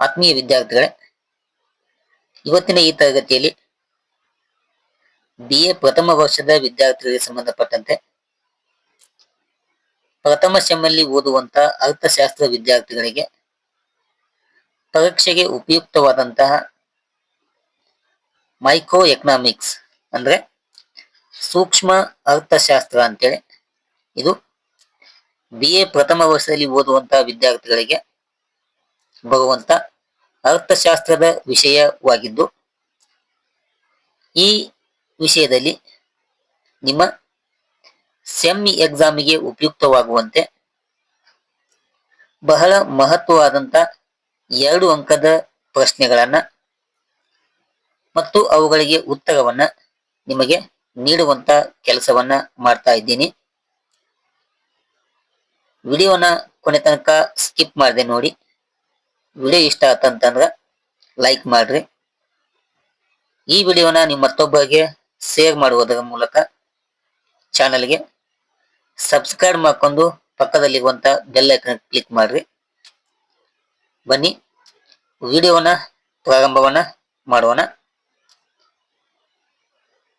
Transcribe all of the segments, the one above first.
ಆತ್ಮೀಯ ವಿದ್ಯಾರ್ಥಿಗಳೇ, ಇವತ್ತಿನ ಈ ತರಗತಿಯಲ್ಲಿ ಬಿ ಎ ಪ್ರಥಮ ವರ್ಷದ ವಿದ್ಯಾರ್ಥಿಗಳಿಗೆ ಸಂಬಂಧಪಟ್ಟಂತೆ ಪ್ರಥಮ ಸೆಮ್ಮಲ್ಲಿ ಓದುವಂತಹ ಅರ್ಥಶಾಸ್ತ್ರ ವಿದ್ಯಾರ್ಥಿಗಳಿಗೆ ಪರೀಕ್ಷೆಗೆ ಉಪಯುಕ್ತವಾದಂತಹ ಮೈಕ್ರೋ ಎಕನಾಮಿಕ್ಸ್ ಅಂದ್ರೆ ಸೂಕ್ಷ್ಮ ಅರ್ಥಶಾಸ್ತ್ರ ಅಂತೇಳಿ, ಇದು ಬಿ ಎ ಪ್ರಥಮ ವರ್ಷದಲ್ಲಿ ಓದುವಂತಹ ವಿದ್ಯಾರ್ಥಿಗಳಿಗೆ ಬರುವಂತ ಅರ್ಥಶಾಸ್ತ್ರದ ವಿಷಯವಾಗಿದ್ದು, ಈ ವಿಷಯದಲ್ಲಿ ನಿಮ್ಮ ಸೆಮ್ ಎಕ್ಸಾಮಿಗೆ ಉಪಯುಕ್ತವಾಗುವಂತೆ ಬಹಳ ಮಹತ್ವವಾದಂತ ಎರಡು ಅಂಕದ ಪ್ರಶ್ನೆಗಳನ್ನ ಮತ್ತು ಅವುಗಳಿಗೆ ಉತ್ತರವನ್ನ ನಿಮಗೆ ನೀಡುವಂತ ಕೆಲಸವನ್ನ ಮಾಡ್ತಾ ಇದ್ದೀನಿ. ವಿಡಿಯೋನ ಕೊನೆ ತನಕ ಸ್ಕಿಪ್ ಮಾಡದೆ ನೋಡಿ. ವಿಡಿಯೋ ಇಷ್ಟ ಆತಂತಂದ್ರ ಲೈಕ್ ಮಾಡ್ರಿ. ಈ ವಿಡಿಯೋನ ನಿಮ್ಮ ಮತ್ತೊಬ್ಬರಿಗೆ ಶೇರ್ ಮಾಡುವುದರ ಮೂಲಕ ಚಾನಲ್ಗೆ ಸಬ್ಸ್ಕ್ರೈಬ್ ಮಾಡ್ಕೊಂಡು ಪಕ್ಕದಲ್ಲಿರುವಂತ ಬೆಲ್ ಐಕನ್ ಕ್ಲಿಕ್ ಮಾಡ್ರಿ. ಬನ್ನಿ, ವಿಡಿಯೋನ ಪ್ರಾರಂಭವನ್ನ ಮಾಡೋಣ.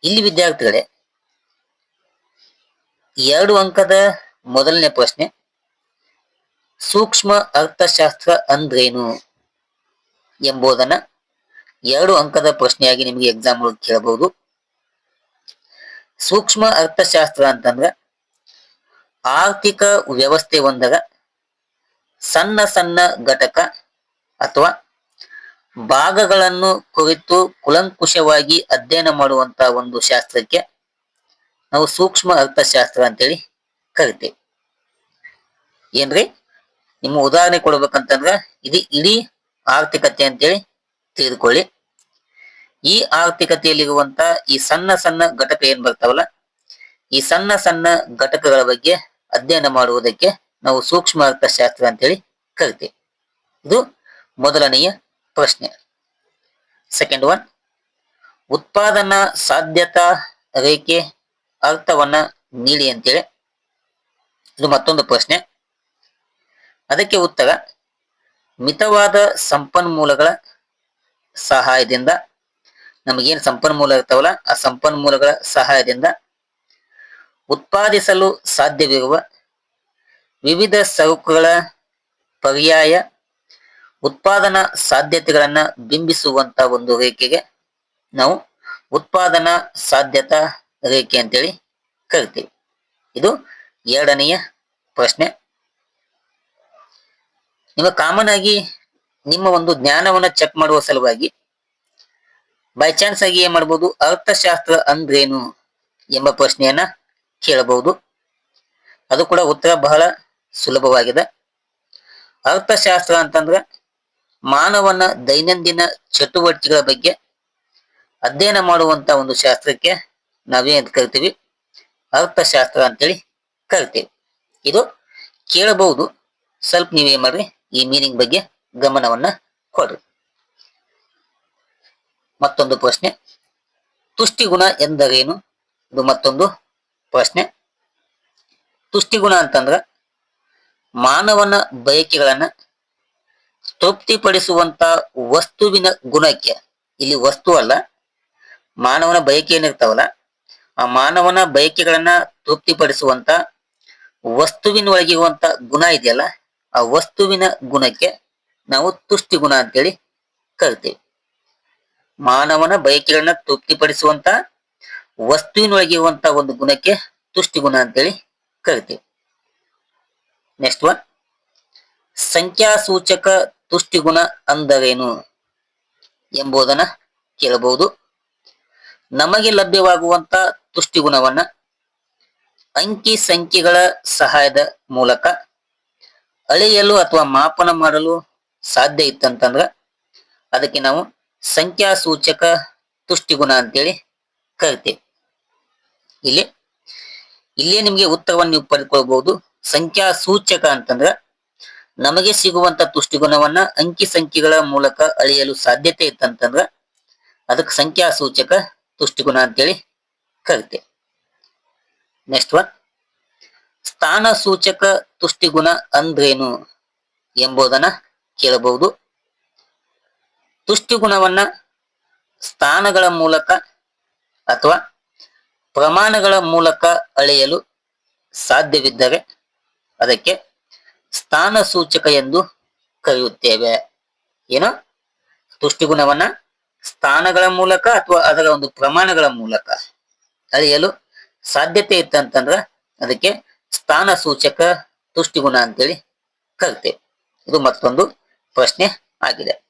ಇಲ್ಲಿ ವಿದ್ಯಾರ್ಥಿಗಳೇ, ಎರಡು ಅಂಕದ ಮೊದಲನೇ ಪ್ರಶ್ನೆ. ಸೂಕ್ಷ್ಮ ಅರ್ಥಶಾಸ್ತ್ರ ಅಂದ್ರೇನು ಎಂಬುದನ್ನ ಎರಡು ಅಂಕದ ಪ್ರಶ್ನೆಯಾಗಿ ನಿಮಗೆ ಎಕ್ಸಾಮ್ ಕೇಳಬಹುದು ಸೂಕ್ಷ್ಮ ಅರ್ಥಶಾಸ್ತ್ರ ಅಂತಂದ್ರೆ ಆರ್ಥಿಕ ವ್ಯವಸ್ಥೆ ಒಂದರ ಸಣ್ಣ ಸಣ್ಣ ಘಟಕ ಅಥವಾ ಭಾಗಗಳನ್ನು ಕುರಿತು ಕುಲಂಕುಷವಾಗಿ ಅಧ್ಯಯನ ಮಾಡುವಂತಹ ಒಂದು ಶಾಸ್ತ್ರಕ್ಕೆ ನಾವು ಸೂಕ್ಷ್ಮ ಅರ್ಥಶಾಸ್ತ್ರ ಅಂತೇಳಿ ಕರಿತೇವೆ. ಏನ್ರಿ? ನಿಮ್ಮ ಉದಾಹರಣೆ ಕೊಡ್ಬೇಕಂತಂದ್ರ ಇದು ಇಡೀ ಆರ್ಥಿಕತೆ ಅಂತೇಳಿ ತಿಳಿದುಕೊಳ್ಳಿ ಈ ಆರ್ಥಿಕತೆಯಲ್ಲಿರುವಂತ ಈ ಸಣ್ಣ ಸಣ್ಣ ಘಟಕ ಏನ್ ಬರ್ತಾವಲ್ಲ, ಈ ಸಣ್ಣ ಸಣ್ಣ ಘಟಕಗಳ ಬಗ್ಗೆ ಅಧ್ಯಯನ ಮಾಡುವುದಕ್ಕೆ ನಾವು ಸೂಕ್ಷ್ಮ ಅರ್ಥಶಾಸ್ತ್ರ ಅಂತೇಳಿ ಕರಿತೇವೆ. ಇದು ಮೊದಲನೆಯ ಪ್ರಶ್ನೆ. ಸೆಕೆಂಡ್ ಒನ್ ಉತ್ಪಾದನಾ ಸಾಧ್ಯತಾ ರೇಖೆ ಅರ್ಥವನ್ನ ನೀಡಿ ಅಂತೇಳಿ. ಇದು ಮತ್ತೊಂದು ಪ್ರಶ್ನೆ. ಅದಕ್ಕೆ ಉತ್ತರ ಮಿತವಾದ ಸಂಪನ್ಮೂಲಗಳ ಸಹಾಯದಿಂದ ನಮಗೇನು ಸಂಪನ್ಮೂಲ ಇರ್ತಾವಲ್ಲ, ಆ ಸಂಪನ್ಮೂಲಗಳ ಸಹಾಯದಿಂದ ಉತ್ಪಾದಿಸಲು ಸಾಧ್ಯವಿರುವ ವಿವಿಧ ಸರಕುಗಳ ಪರ್ಯಾಯ ಉತ್ಪಾದನಾ ಸಾಧ್ಯತೆಗಳನ್ನು ಬಿಂಬಿಸುವಂತ ಒಂದು ರೇಖೆಗೆ ನಾವು ಉತ್ಪಾದನಾ ಸಾಧ್ಯತಾ ರೇಖೆ ಅಂತೇಳಿ ಕರಿತೀವಿ. ಇದು ಎರಡನೆಯ ಪ್ರಶ್ನೆ. ನಿಮ್ಮ ಕಾಮನ್ ಆಗಿ ನಿಮ್ಮ ಒಂದು ಜ್ಞಾನವನ್ನ ಚೆಕ್ ಮಾಡುವ ಸಲುವಾಗಿ ಬೈ ಚಾನ್ಸ್ ಆಗಿ ಏನ್ ಮಾಡ್ಬೋದು? ಅರ್ಥಶಾಸ್ತ್ರ ಅಂದ್ರೇನು ಎಂಬ ಪ್ರಶ್ನೆಯನ್ನ ಕೇಳಬಹುದು. ಅದು ಕೂಡ ಉತ್ತರ ಬಹಳ ಸುಲಭವಾಗಿದೆ. ಅರ್ಥಶಾಸ್ತ್ರ ಅಂತಂದ್ರೆ ಮಾನವನ ದೈನಂದಿನ ಚಟುವಟಿಕೆಗಳ ಬಗ್ಗೆ ಅಧ್ಯಯನ ಮಾಡುವಂತ ಒಂದು ಶಾಸ್ತ್ರಕ್ಕೆ ನಾವೇನ್ ಕರಿತೀವಿ? ಅರ್ಥಶಾಸ್ತ್ರ ಅಂತೇಳಿ ಕರಿತೀವಿ. ಇದು ಕೇಳಬಹುದು. ಸ್ವಲ್ಪ ನೀವೇನ್ ಮಾಡ್ರಿ? ಈ ಮೀನಿಂಗ್ ಬಗ್ಗೆ ಗಮನವನ್ನ ಕೊಡ್ರಿ. ಮತ್ತೊಂದು ಪ್ರಶ್ನೆ. ತುಷ್ಟಿಗುಣ ಎಂದರೇನು? ಇದು ಮತ್ತೊಂದು ಪ್ರಶ್ನೆ. ತುಷ್ಟಿಗುಣ ಅಂತಂದ್ರ ಮಾನವನ ಬಯಕೆಗಳನ್ನ ತೃಪ್ತಿಪಡಿಸುವಂತ ವಸ್ತುವಿನ ಗುಣಕ್ಕೆ. ಇಲ್ಲಿ ವಸ್ತು ಅಲ್ಲ, ಮಾನವನ ಬಯಕೆ ಏನಿರ್ತಾವಲ್ಲ, ಆ ಮಾನವನ ಬಯಕೆಗಳನ್ನ ತೃಪ್ತಿಪಡಿಸುವಂತ ವಸ್ತುವಿನ ಒಳಗಿರುವಂತ ಗುಣ ಇದೆಯಲ್ಲ ಆ ವಸ್ತುವಿನ ಗುಣಕ್ಕೆ ನಾವು ತುಷ್ಟಿ ಗುಣ ಅಂತೇಳಿ ಕರಿತೇವೆ. ಮಾನವನ ಬಯಕೆಗಳನ್ನ ತೃಪ್ತಿಪಡಿಸುವಂತ ವಸ್ತುವಿನೊಳಗಿರುವಂತ ಒಂದು ಗುಣಕ್ಕೆ ತುಷ್ಟಿ ಗುಣ ಅಂತೇಳಿ ಕರಿತೇವೆ. ನೆಕ್ಸ್ಟ್ ಒನ್ ಸಂಖ್ಯಾಸೂಚಕ ತುಷ್ಟಿಗುಣ ಅಂದರೇನು ಎಂಬುದನ್ನ ಕೇಳಬಹುದು. ನಮಗೆ ಲಭ್ಯವಾಗುವಂತ ತುಷ್ಟಿಗುಣವನ್ನ ಅಂಕಿ ಸಂಖ್ಯೆಗಳ ಸಹಾಯದ ಮೂಲಕ ಅಳೆಯಲು ಅಥವಾ ಮಾಪನ ಮಾಡಲು ಸಾಧ್ಯ ಇತ್ತಂತಂದ್ರ ಅದಕ್ಕೆ ನಾವು ಸಂಖ್ಯಾ ಸೂಚಕ ತುಷ್ಟಿಗುಣ ಅಂತೇಳಿ ಕರಿತೇವೆ. ಇಲ್ಲಿ, ಇಲ್ಲೇ ನಿಮಗೆ ಉತ್ತರವನ್ನು ನೀವು ಪಡೆದುಕೊಳ್ಬಹುದು ಸಂಖ್ಯಾ ಸೂಚಕ ಅಂತಂದ್ರ ನಮಗೆ ಸಿಗುವಂತ ತುಷ್ಟಿಗುಣವನ್ನ ಅಂಕಿ ಸಂಖ್ಯೆಗಳ ಮೂಲಕ ಅಳೆಯಲು ಸಾಧ್ಯತೆ ಇತ್ತಂತಂದ್ರ ಅದಕ್ಕೆ ಸಂಖ್ಯಾ ಸೂಚಕ ತುಷ್ಟಿಗುಣ ಅಂತೇಳಿ ಕರಿತೆ ನೆಕ್ಸ್ಟ್ ಒನ್ ಸ್ಥಾನ ಸೂಚಕ ತುಷ್ಟಿಗುಣ ಅಂದ್ರೇನು ಎಂಬುದನ್ನ ಕೇಳಬಹುದು. ತುಷ್ಟಿಗುಣವನ್ನ ಸ್ಥಾನಗಳ ಮೂಲಕ ಅಥವಾ ಪ್ರಮಾಣಗಳ ಮೂಲಕ ಅಳೆಯಲು ಸಾಧ್ಯವಿದ್ದರೆ ಅದಕ್ಕೆ ಸ್ಥಾನ ಸೂಚಕ ಎಂದು ಕರೆಯುತ್ತೇವೆ. ಏನು? ತುಷ್ಟಿಗುಣವನ್ನ ಸ್ಥಾನಗಳ ಮೂಲಕ ಅಥವಾ ಅದರ ಒಂದು ಪ್ರಮಾಣಗಳ ಮೂಲಕ ಅಳೆಯಲು ಸಾಧ್ಯತೆ ಇತ್ತಂತಂದ್ರ ಅದಕ್ಕೆ ಸ್ಥಾನ ಸೂಚಕ ತುಷ್ಟಿಗುಣ ಅಂತೇಳಿ ಕರಿತೇವೆ. ಇದು ಮತ್ತೊಂದು ಪ್ರಶ್ನೆ ಆಗಿದೆ.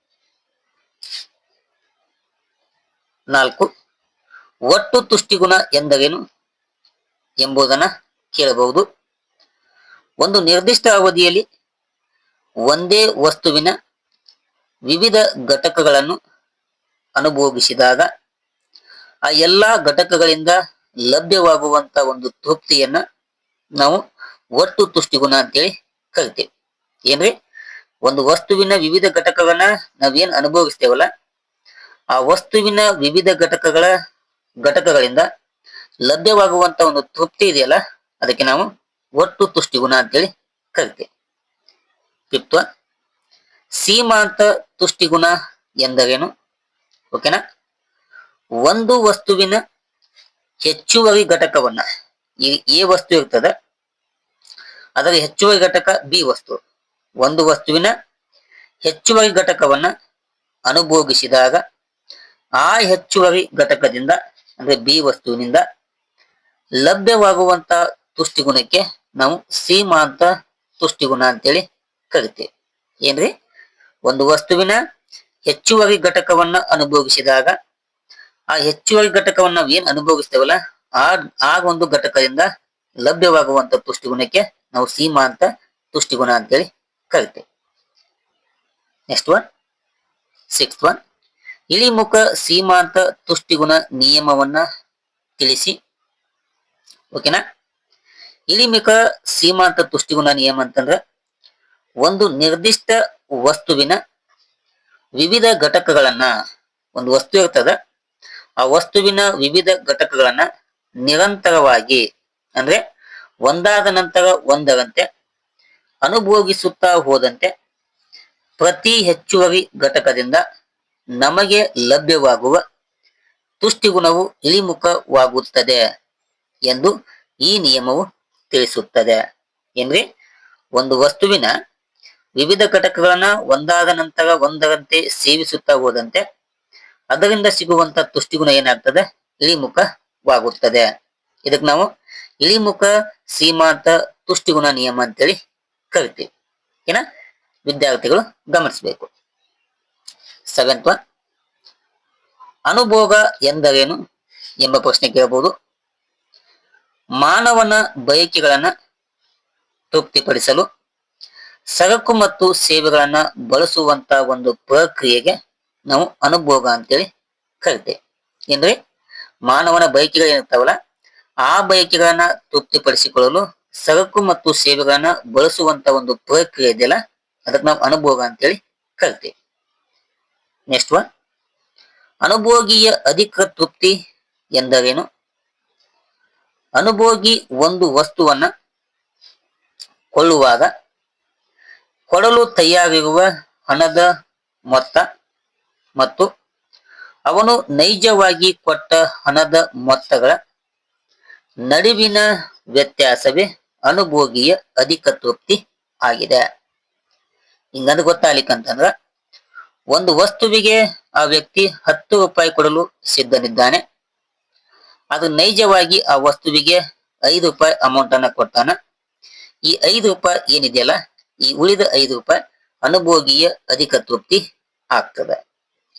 ನಾಲ್ಕು, ಒಟ್ಟು ತುಷ್ಟಿಗುಣ ಎಂದರೇನು ಎಂಬುದನ್ನ ಕೇಳಬಹುದು. ಒಂದು ನಿರ್ದಿಷ್ಟ ಅವಧಿಯಲ್ಲಿ ಒಂದೇ ವಸ್ತುವಿನ ವಿವಿಧ ಘಟಕಗಳನ್ನು ಅನುಭೋಗಿಸಿದಾಗ ಆ ಎಲ್ಲಾ ಘಟಕಗಳಿಂದ ಲಭ್ಯವಾಗುವಂತ ಒಂದು ತೃಪ್ತಿಯನ್ನ ನಾವು ಒಟ್ಟು ತುಷ್ಟಿಗುಣ ಅಂತೇಳಿ ಕರಿತೇವೆ. ಏನ್ರಿ? ಒಂದು ವಸ್ತುವಿನ ವಿವಿಧ ಘಟಕಗಳನ್ನ ನಾವೇನ್ ಅನುಭವಿಸ್ತೇವಲ್ಲ, ಆ ವಸ್ತುವಿನ ವಿವಿಧ ಘಟಕಗಳ ಘಟಕಗಳಿಂದ ಲಭ್ಯವಾಗುವಂತ ಒಂದು ತೃಪ್ತಿ ಇದೆಯಲ್ಲ, ಅದಕ್ಕೆ ನಾವು ಒಟ್ಟು ತುಷ್ಟಿಗುಣ ಅಂತೇಳಿ ಕರಿತೇವೆ. ಒನ್ ಸೀಮಾಂತ ತುಷ್ಟಿಗುಣ ಎಂದರೇನು? ಓಕೆನಾ ಒಂದು ವಸ್ತುವಿನ ಹೆಚ್ಚುವರಿ ಘಟಕವನ್ನ ಈ ಎ ವಸ್ತು ಇರ್ತದ. ಅದರ ಹೆಚ್ಚುವರಿ ಘಟಕ ಬಿ ವಸ್ತು. ಒಂದು ವಸ್ತುವಿನ ಹೆಚ್ಚುವರಿ ಘಟಕವನ್ನ ಅನುಭೋಗಿಸಿದಾಗ ಆ ಹೆಚ್ಚುವರಿ ಘಟಕದಿಂದ, ಅಂದ್ರೆ ಬಿ ವಸ್ತುವಿನಿಂದ ಲಭ್ಯವಾಗುವಂತ ತುಷ್ಟಿಗುಣಕ್ಕೆ ನಾವು ಸೀಮಾಂತ ತುಷ್ಟಿಗುಣ ಅಂತೇಳಿ ಕರಿತೇವೆ. ಏನ್ರಿ? ಒಂದು ವಸ್ತುವಿನ ಹೆಚ್ಚುವರಿ ಘಟಕವನ್ನ ಅನುಭೋಗಿಸಿದಾಗ ಆ ಹೆಚ್ಚುವರಿ ಘಟಕವನ್ನ ನಾವ್ ಏನ್ ಅನುಭವಿಸ್ತೇವಲ್ಲ ಆ ಆ ಒಂದು ಘಟಕದಿಂದ ಲಭ್ಯವಾಗುವಂತ ತುಷ್ಟಿಗುಣಕ್ಕೆ ನಾವು ಸೀಮಾಂತ ತುಷ್ಟಿಗುಣ ಅಂತೇಳಿ ಕರಿತೇವೆ. ನೆಕ್ಸ್ಟ್ ಒನ್ ಸಿಕ್ಸ್ ಒನ್ ಇಳಿಮುಖ ಸೀಮಾಂತ ತುಷ್ಟಿಗುಣ ನಿಯಮವನ್ನ ತಿಳಿಸಿ. ಓಕೆನಾ ಇಳಿಮುಖ ಸೀಮಾಂತ ತುಷ್ಟಿಗುಣ ನಿಯಮ ಅಂತಂದ್ರ ಒಂದು ನಿರ್ದಿಷ್ಟ ವಸ್ತುವಿನ ವಿವಿಧ ಘಟಕಗಳನ್ನ, ಒಂದು ವಸ್ತು ಇರ್ತದ, ಆ ವಸ್ತುವಿನ ವಿವಿಧ ಘಟಕಗಳನ್ನ ನಿರಂತರವಾಗಿ, ಅಂದ್ರೆ ಒಂದಾದ ನಂತರ ಒಂದರಂತೆ, ಅನುಭೋಗಿಸುತ್ತಾ ಹೋದಂತೆ, ಪ್ರತಿ ಹೆಚ್ಚುವರಿ ಘಟಕದಿಂದ ನಮಗೆ ಲಭ್ಯವಾಗುವ ತುಷ್ಟಿಗುಣವು ಇಳಿಮುಖವಾಗುತ್ತದೆ ಎಂದು ಈ ನಿಯಮವು ತಿಳಿಸುತ್ತದೆ. ಏನ್ರಿ? ಒಂದು ವಸ್ತುವಿನ ವಿವಿಧ ಘಟಕಗಳನ್ನ ಒಂದಾದ ನಂತರ ಒಂದರಂತೆ ಸೇವಿಸುತ್ತಾ ಹೋದಂತೆ, ಅದರಿಂದ ಸಿಗುವಂತ ತುಷ್ಟಿಗುಣ ಏನಾಗ್ತದೆ? ಇಳಿಮುಖವಾಗುತ್ತದೆ ಇದಕ್ಕೆ ನಾವು ಇಳಿಮುಖ ಸೀಮಾಂತ ತುಷ್ಟಿಗುಣ ನಿಯಮ ಅಂತೇಳಿ ಕರಿತೀವಿ. ಏನ? ವಿದ್ಯಾರ್ಥಿಗಳು ಗಮನಿಸಬೇಕು. ಒನ್. ಅನುಭೋಗ ಎಂದರೇನು ಎಂಬ ಪ್ರಶ್ನೆ ಕೇಳಬಹುದು. ಮಾನವನ ಬಯಕೆಗಳನ್ನ ತೃಪ್ತಿಪಡಿಸಲು ಸರಕು ಮತ್ತು ಸೇವೆಗಳನ್ನ ಬಳಸುವಂತ ಒಂದು ಪ್ರಕ್ರಿಯೆಗೆ ನಾವು ಅನುಭೋಗ ಅಂತೇಳಿ ಕರಿತೇವೆ. ಅಂದ್ರೆ ಮಾನವನ ಬಯಕೆಗಳು ಏನಿರ್ತಾವಲ್ಲ ಆ ಬಯಕೆಗಳನ್ನ ತೃಪ್ತಿಪಡಿಸಿಕೊಳ್ಳಲು ಸರಕು ಮತ್ತು ಸೇವೆಗಳನ್ನ ಬಳಸುವಂತ ಒಂದು ಪ್ರಕ್ರಿಯೆ ಇದೆಯಲ್ಲ, ಅದಕ್ಕೆ ನಾವು ಅನುಭೋಗ ಅಂತೇಳಿ ಕರಿತೀವಿ. ನೆಕ್ಸ್ಟ್ ಒನ್ ಅನುಭೋಗಿಯ ಅಧಿಕ ತೃಪ್ತಿ ಎಂದರೇನು? ಅನುಭೋಗಿ ಒಂದು ವಸ್ತುವನ್ನ ಕೊಳ್ಳುವಾಗ ಕೊಡಲು ತಯಾರಿರುವ ಹಣದ ಮೊತ್ತ ಮತ್ತು ಅವನು ನೈಜವಾಗಿ ಕೊಟ್ಟ ಹಣದ ಮೊತ್ತಗಳ ನಡುವಿನ ವ್ಯತ್ಯಾಸವೇ ಅನುಭೋಗಿಯ ಅಧಿಕ ತೃಪ್ತಿ ಆಗಿದೆ ಹಿಂಗಂದು ಗೊತ್ತಾಗ್ಲಿಕ್ಕಂತಂದ್ರ ಒಂದು ವಸ್ತುವಿಗೆ ಆ ವ್ಯಕ್ತಿ ಹತ್ತು ರೂಪಾಯಿ ಕೊಡಲು ಸಿದ್ಧನಿದ್ದಾನೆ. ಅದು ನೈಜವಾಗಿ ಆ ವಸ್ತುವಿಗೆ ಐದು ರೂಪಾಯಿ ಅಮೌಂಟ್ ಅನ್ನ ಕೊಡ್ತಾನ. ಈ ಐದು ರೂಪಾಯಿ ಏನಿದೆಯಲ್ಲ, ಈ ಉಳಿದ ಐದು ರೂಪಾಯಿ ಅನುಭೋಗಿಯ ಅಧಿಕ ತೃಪ್ತಿ ಆಗ್ತದೆ.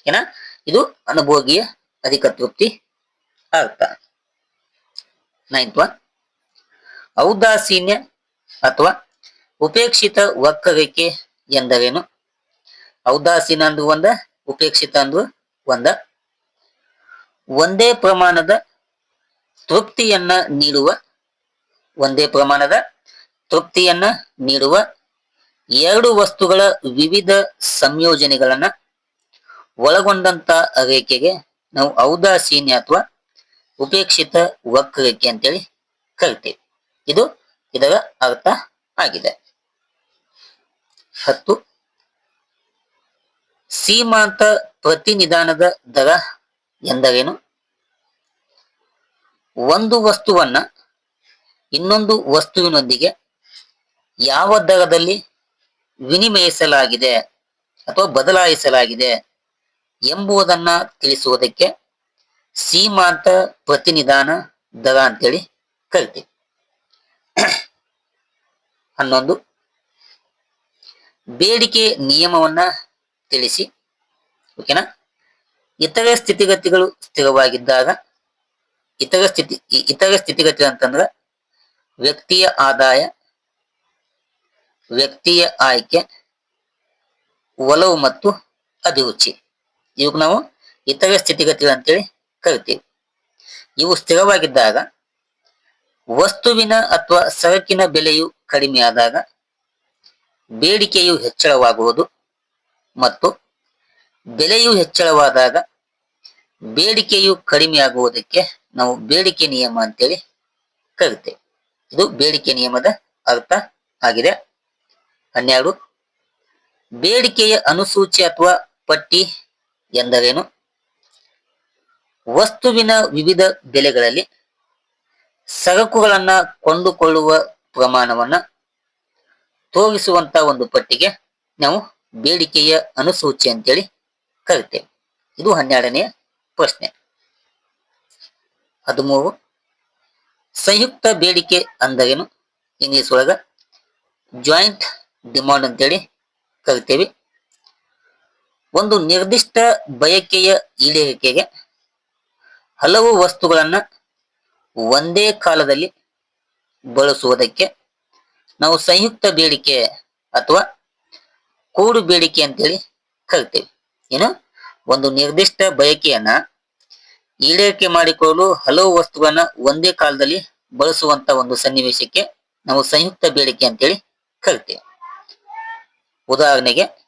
ಏನ? ಇದು ಅನುಭೋಗಿಯ ಅಧಿಕ ತೃಪ್ತಿ ಅರ್ಥ. ನೈನ್ತ್ ಒನ್ ಔದಾಸೀನ್ಯ ಅಥವಾ ಉಪೇಕ್ಷಿತ ವಕ್ಕವಿಕೆ ಎಂದರೇನು? ಔದಾಸೀನ ಅಂದ್ರು ಒಂದ, ಉಪೇಕ್ಷಿತ ಅಂದ್ರು ಒಂದ. ಒಂದೇ ಪ್ರಮಾಣದ ತೃಪ್ತಿಯನ್ನ ನೀಡುವ, ಒಂದೇ ಪ್ರಮಾಣದ ತೃಪ್ತಿಯನ್ನ ನೀಡುವ ಎರಡು ವಸ್ತುಗಳ ವಿವಿಧ ಸಂಯೋಜನೆಗಳನ್ನ ಒಳಗೊಂಡಂತ ರೇಖೆಗೆ ನಾವು ಔದಾಸೀನ್ಯ ಅಥವಾ ಉಪೇಕ್ಷಿತ ವಕ್ರರೇಖೆ ಅಂತೇಳಿ ಕರಿತೇವೆ. ಇದು ಇದರ ಅರ್ಥ ಆಗಿದೆ. ಹತ್ತು, ಸೀಮಾಂತ ಪ್ರತಿನಿಧಾನದ ದರ ಎಂದರೇನು? ಒಂದು ವಸ್ತುವನ್ನ ಇನ್ನೊಂದು ವಸ್ತುವಿನೊಂದಿಗೆ ಯಾವ ದರದಲ್ಲಿ ವಿನಿಮಯಿಸಲಾಗಿದೆ ಅಥವಾ ಬದಲಾಯಿಸಲಾಗಿದೆ? ಎಂಬುದನ್ನ ತಿಳಿಸುವುದಕ್ಕೆ ಸೀಮಾಂತ ಪ್ರತಿನಿಧಾನ ದರ ಅಂತೇಳಿ ಕರಿತೀವಿ. ಹನ್ನೊಂದು. ಬೇಡಿಕೆ ನಿಯಮವನ್ನ ತಿಳಿಸಿ. ಓಕೆನಾ? ಇತರೆ ಸ್ಥಿತಿಗತಿಗಳು ಸ್ಥಿರವಾಗಿದ್ದಾಗ, ಇತರ ಸ್ಥಿತಿ ಇತರ ಸ್ಥಿತಿಗತಿ ಅಂತಂದ್ರೆ ವ್ಯಕ್ತಿಯ ಆದಾಯ, ವ್ಯಕ್ತಿಯ ಆಯ್ಕೆ, ಒಲವು ಮತ್ತು ಅಭಿರುಚಿ. ಇವಾಗ ನಾವು ಇತರ ಸ್ಥಿತಿಗತಿಗಳು ಅಂತೇಳಿ ಕರಿತೀವಿ. ಇವು ಸ್ಥಿರವಾಗಿದ್ದಾಗ ವಸ್ತುವಿನ ಅಥವಾ ಸರಕಿನ ಬೆಲೆಯು ಕಡಿಮೆಯಾದಾಗ ಬೇಡಿಕೆಯು ಹೆಚ್ಚಳವಾಗುವುದು ಮತ್ತು ಬೆಲೆಯು ಹೆಚ್ಚಳವಾದಾಗ ಬೇಡಿಕೆಯು ಕಡಿಮೆಯಾಗುವುದಕ್ಕೆ ನಾವು ಬೇಡಿಕೆ ನಿಯಮ ಅಂತೇಳಿ ಕರಿತೇವೆ. ಇದು ಬೇಡಿಕೆ ನಿಯಮದ ಅರ್ಥ ಆಗಿದೆ. ಹನ್ನೆರಡು, ಬೇಡಿಕೆಯ ಅನುಸೂಚಿ ಅಥವಾ ಪಟ್ಟಿ ಎಂದರೇನು? ವಸ್ತುವಿನ ವಿವಿಧ ಬೆಲೆಗಳಲ್ಲಿ ಸರಕುಗಳನ್ನ ಕೊಂಡುಕೊಳ್ಳುವ ಪ್ರಮಾಣವನ್ನ ತೋರಿಸುವಂತ ಒಂದು ಪಟ್ಟಿಗೆ ನಾವು ಬೇಡಿಕೆಯ ಅನುಸೂಚಿ ಅಂತೇಳಿ ಕರಿತೇವೆ. ಇದು ಹನ್ನೆರಡನೆಯ ಪ್ರಶ್ನೆ. ಹದಿಮೂರು. ಸಂಯುಕ್ತ ಬೇಡಿಕೆ ಅಂದರೇನು? ಇಂಗ್ಲಿಷ್ ಒಳಗ ಜಾಯಿಂಟ್ ಡಿಮಾಂಡ್ ಅಂತೇಳಿ ಕರಿತೇವೆ. ಒಂದು ನಿರ್ದಿಷ್ಟ ಬಯಕೆಯ ಈಡೇರಿಕೆಗೆ ಹಲವು ವಸ್ತುಗಳನ್ನ ಒಂದೇ ಕಾಲದಲ್ಲಿ ಬಳಸುವುದಕ್ಕೆ ನಾವು ಸಂಯುಕ್ತ ಬೇಡಿಕೆ ಅಥವಾ ಕೂಡು ಬೇಡಿಕೆ ಅಂತೇಳಿ ಕರಿತೇವೆ. ಏನು? ಒಂದು ನಿರ್ದಿಷ್ಟ ಬಯಕೆಯನ್ನ ಈಡೇರಿಕೆ ಮಾಡಿಕೊಳ್ಳಲು ಹಲವು ವಸ್ತುಗಳನ್ನ ಒಂದೇ ಕಾಲದಲ್ಲಿ ಬಳಸುವಂತ ಒಂದು ಸನ್ನಿವೇಶಕ್ಕೆ ನಾವು ಸಂಯುಕ್ತ ಬೇಡಿಕೆ ಅಂತೇಳಿ ಕರಿತೇವೆ. ಉದಾಹರಣೆಗೆ